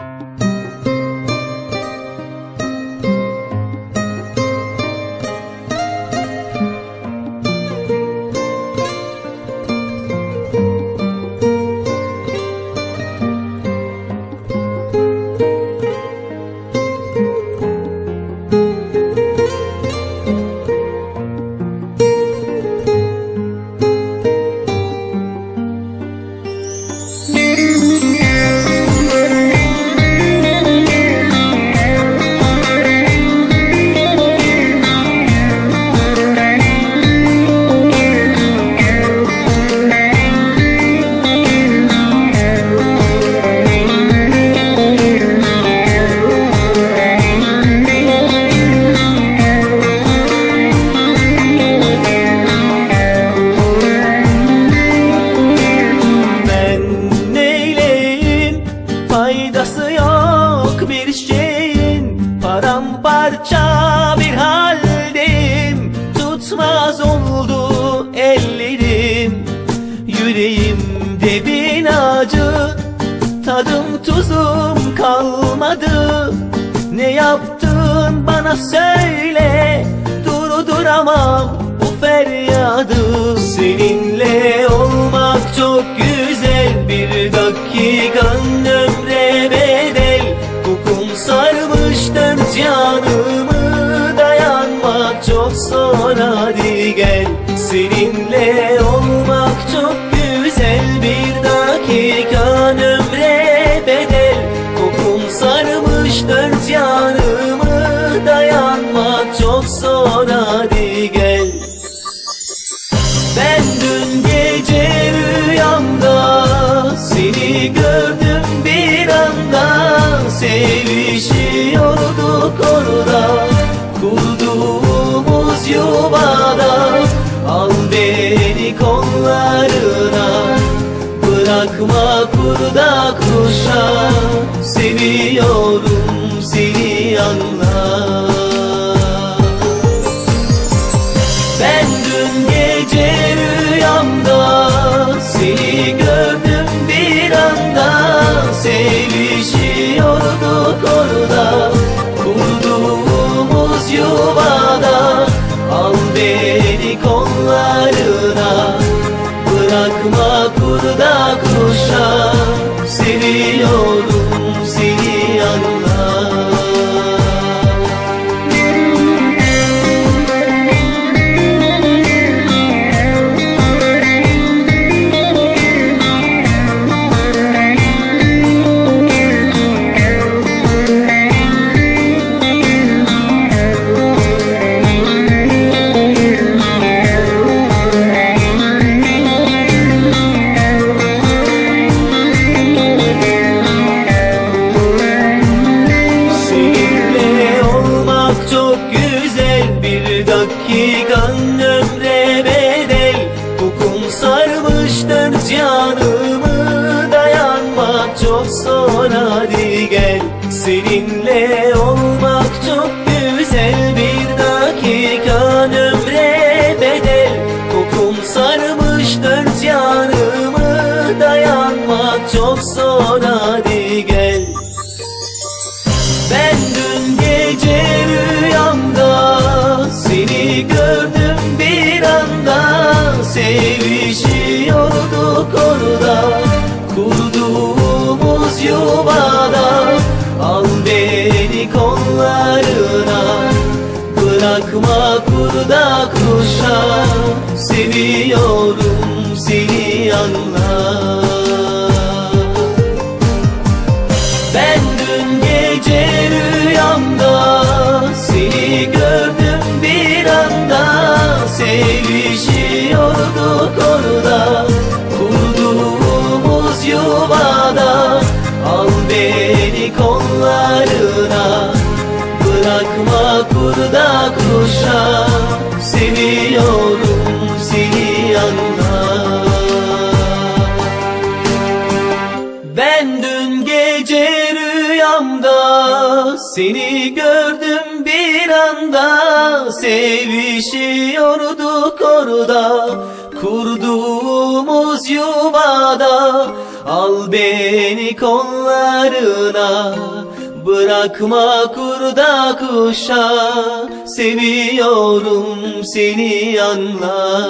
Ben tutmaz oldu ellerim. Yüreğimde bin acı tadım tuzum kalmadı. Ne yaptın bana söyle durduramam bu feryadı. Seninle olmak çok güzel zor hadi gel Seninle olmak çok güzel. Bir dakikan ömre bedel. Kokum sarmış dört yanımı dayanmak çok zor seni Kokum sarmış dört yanımı dayanmak çok zor. Hadi gel Seninle olmak Sevişiyorduk orada kurduğumuz yuvada Al beni kollarına bırakma kurda kuşa Seviyorum seni anla ben dün gece rüyamda seni gördüm bir anda Sevişiyorduk orada kurda kuşa Seviyorum seni anla ben dün gece rüyamda seni gördüm bir anda. Sevişiyorduk orada kurduğumuz yuvada. Al beni kollarına Bırakma kurda kuşa. Seviyorum seni anla